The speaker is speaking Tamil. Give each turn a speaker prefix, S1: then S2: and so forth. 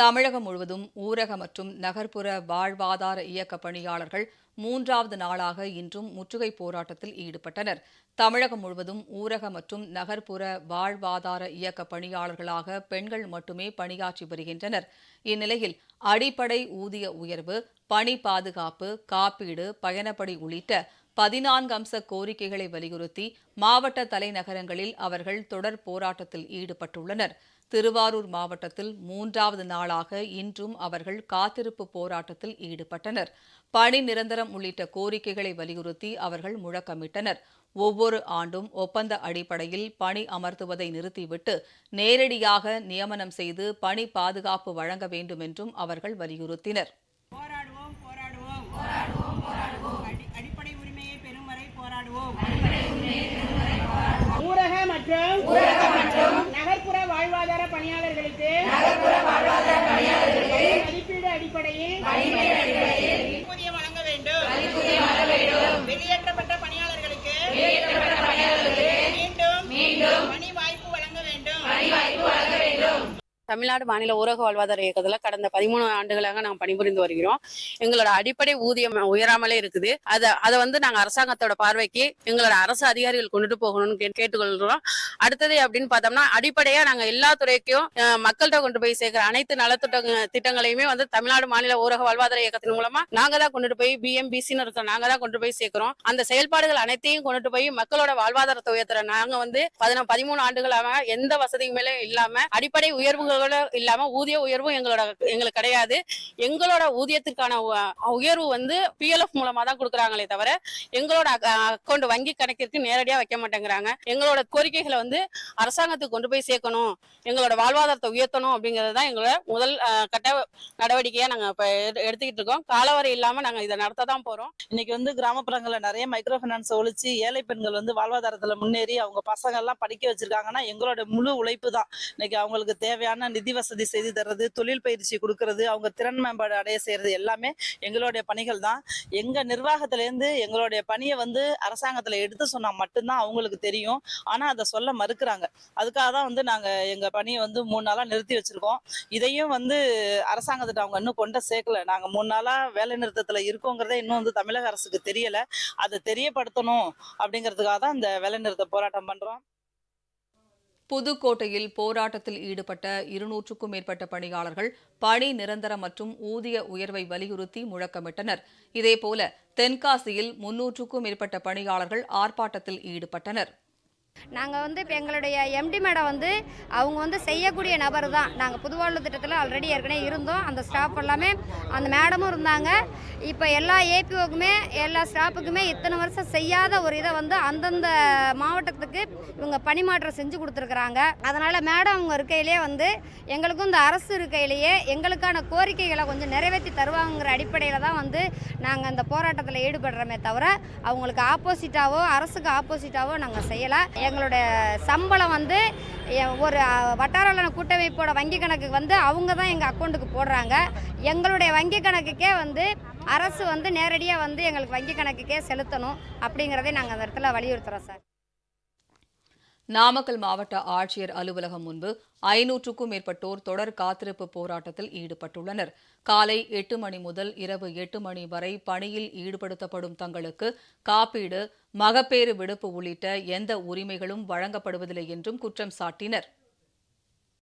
S1: தமிழகம் முழுவதும் ஊரக மற்றும் நகர்ப்புற வாழ்வாதார இயக்க பணியாளர்கள் மூன்றாவது நாளாக இன்றும் முற்றுகை போராட்டத்தில் ஈடுபட்டனர். தமிழகம் முழுவதும் ஊரக மற்றும் நகர்ப்புற வாழ்வாதார இயக்க பணியாளர்களாக பெண்கள் மட்டுமே பணியாற்றி வருகின்றனர். இந்நிலையில் அடிப்படை ஊதிய உயர்வு பணி பாதுகாப்பு காப்பீடு பயணப்படி உள்ளிட்ட பதினான்கு அம்ச கோரிக்கைகளை வலியுறுத்தி மாவட்ட தலைநகரங்களில் அவர்கள் தொடர் போராட்டத்தில் ஈடுபட்டுள்ளனர். திருவாரூர் மாவட்டத்தில் மூன்றாவது நாளாக இன்றும் அவர்கள் காத்திருப்பு போராட்டத்தில் ஈடுபட்டனர். பணி நிரந்தரம் உள்ளிட்ட கோரிக்கைகளை வலியுறுத்தி அவர்கள் முழக்கமிட்டனர். ஒவ்வொரு ஆண்டும் ஒப்பந்த அடிப்படையில் பணி அமர்த்துவதை நிறுத்திவிட்டு நேரடியாக நியமனம் செய்து பணி பாதுகாப்பு வழங்க வேண்டும் என்றும் அவர்கள் வலியுறுத்தினர்
S2: போராடுவோம் போராடுவோம் அடி- அடிப்படை உரிமையை பெறும் வரை போராடுவோம் ஊரக மற்றும் நகர்ப்புற வாழ்வாதார பணியாளர்களுக்கு மதிப்பீடு அடிப்படையில்
S3: தமிழ்நாடு மாநில ஊரக வாழ்வாதார இயக்கத்துல கடந்த பதிமூணு ஆண்டுகளாக நாங்கள் பணிபுரிந்து வருகிறோம். எங்களோட அடிப்படை ஊதியம் உயராமலே இருக்குது. அதை அதை வந்து நாங்க அரசாங்கத்தோட பார்வைக்கு எங்களோட அரசு அதிகாரிகள் கொண்டுட்டு போகணும்னு கேட்டுக்கொள்கிறோம் அடுத்தது அப்படின்னு பார்த்தோம்னா அடிப்படையா நாங்க எல்லா துறைக்கும் மக்கள்கிட்ட கொண்டு போய் சேர்க்கிற அனைத்து நலத்திட்ட திட்டங்களையுமே வந்து தமிழ்நாடு மாநில ஊரக வாழ்வாதார இயக்கத்தின் மூலமா நாங்க தான் கொண்டுட்டு போய் பிஎம்பிசின்னு இருக்கிற நாங்க தான் கொண்டு போய் சேர்க்கிறோம். அந்த செயல்பாடுகள் அனைத்தையும் கொண்டுட்டு போய் மக்களோட வாழ்வாதாரத்தை உயர்த்துற நாங்க வந்து பதின பதிமூணு ஆண்டுகளாக எந்த வசதியும் மேலே இல்லாம அடிப்படை உயர்வுகளோட இல்லாம ஊதிய உயர்வும் எங்களோட எங்களுக்கு கிடையாது. எங்களோட ஊதியத்திற்கான உ- உயர்வு வந்து பிஎல்எஃப் மூலமா தான் கொடுக்குறாங்களே தவிர எங்களோட அக்கௌண்ட் வங்கி கணக்கிற்கு நேரடியா வைக்க மாட்டேங்கிறாங்க. எங்களோட கோரிக்கைகளை வந்து அரசாங்கத்துக்கு கொண்டு போய் சேர்க்கணும். எங்களோட வாழ்வாதாரத்தை உயர்த்தணும் அப்படிங்கிறது தான் எங்களோட முதல் கட்ட நடவடிக்கையா நாங்க இப்ப எடுத்துக்கிட்டு இருக்கோம். காலவரை இல்லாம நாங்க இதை நடத்த தான் போறோம்.
S4: இன்னைக்கு வந்து கிராமப்புறங்கள்ல நிறைய மைக்ரோ ஃபைனான்ஸ் ஒழிச்சு ஏழை பெண்கள் வந்து வாழ்வாதாரத்துல முன்னேறி அவங்க பசங்க எல்லாம் படிக்க வச்சிருக்காங்கன்னா எங்களோட முழு உழைப்பு தான். இன்னைக்கு அவங்களுக்கு தேவையான நிதி வசதி செய்து தர்றது தொழில் பயிற்சி கொடுக்கறது அவங்க திறன் மேம்பாடு அடைய செய்யறது எல்லாமே எங்களுடைய பணிகள் தான். எங்க நிர்வாகத்துல இருந்து எங்களுடைய பணியை வந்து அரசாங்கத்துல எடுத்து சொன்னா மட்டும்தான் அவங்களுக்கு தெரியும். ஆனா அதை சொல்ல மறுக்கிறாங்க. அதுக்காக தான் வந்து நாங்க எங்க பணியை வந்து மூணு நாளா நிறுத்தி வச்சிருக்கோம். இதையும் வந்து அரசாங்கத்திட்ட அவங்க இன்னும் கொண்ட சேர்க்கல. நாங்க மூணு நாளா வேலை நிறுத்தத்துல இருக்கோங்கிறதே இன்னும் வந்து தமிழக அரசுக்கு தெரியல. அதை தெரியப்படுத்தணும் அப்படிங்கிறதுக்காக தான் இந்த வேலை நிறுத்த போராட்டம் பண்றோம்.
S1: புதுக்கோட்டையில் போராட்டத்தில் ஈடுபட்ட இருநூற்றுக்கும் மேற்பட்ட பணியாளர்கள் பணி நிரந்தர மற்றும் ஊதிய உயர்வை வலியுறுத்தி முழக்கமிட்டனர். இதேபோல தென்காசியில் முன்னூற்றுக்கும் மேற்பட்ட பணியாளர்கள் ஆர்ப்பாட்டத்தில் ஈடுபட்டனர்.
S5: நாங்கள் வந்து இப்போ எங்களுடைய எம்டி மேடம் வந்து அவங்க வந்து செய்யக்கூடிய நபர் தான். நாங்கள் புதுவாழ்வு திட்டத்தில் ஆல்ரெடி ஏற்கனவே இருந்தோம். அந்த ஸ்டாஃப் எல்லாமே அந்த மேடமும் இருந்தாங்க. இப்போ எல்லா ஏபிஓக்குமே எல்லா ஸ்டாஃபுக்குமே இத்தனை வருஷம் செய்யாத ஒரு இதை வந்து அந்தந்த மாவட்டத்துக்கு இவங்க பணிமாற்றம் செஞ்சு கொடுத்துருக்குறாங்க. அதனால் மேடம் அவங்க இருக்கையிலே வந்து எங்களுக்கும் இந்த அரசு இருக்கையிலேயே எங்களுக்கான கோரிக்கைகளை கொஞ்சம் நிறைவேற்றி தருவாங்கிற அடிப்படையில் தான் வந்து நாங்கள் அந்த போராட்டத்தில் ஈடுபடுறோமே தவிர அவங்களுக்கு ஆப்போசிட்டாவோ அரசுக்கு ஆப்போசிட்டாவோ நாங்கள் செய்யலை. எங்களுடைய சம்பளம் வந்து எ- ஒரு அ, கூட்டமைப்போட வங்கி கணக்குக்கு வந்து அவங்க தான் எங்கள் அக்கௌண்ட்டுக்கு போடுறாங்க. எங்களுடைய வங்கி கணக்குக்கே வந்து அரசு வந்து நேரடியாக வந்து எங்களுக்கு வங்கி கணக்குக்கே செலுத்தணும் அப்படிங்கிறதே நாங்கள் அந்த இடத்துல வலியுறுத்துகிறோம் சார்.
S1: நாமக்கல் மாவட்ட ஆட்சியர் அலுவலகம் முன்பு ஐநூற்றுக்கும் மேற்பட்டோர் தொடர் காத்திருப்பு போராட்டத்தில் ஈடுபட்டுள்ளனர். காலை எட்டு மணி முதல் இரவு எட்டு மணி வரை பணியில் ஈடுபடுத்தப்படும் தங்களுக்கு காப்பீடு மகப்பேறு விடுப்பு உள்ளிட்ட எந்த உரிமைகளும் வழங்கப்படுவதில்லை என்றும் குற்றம் சாட்டினர்.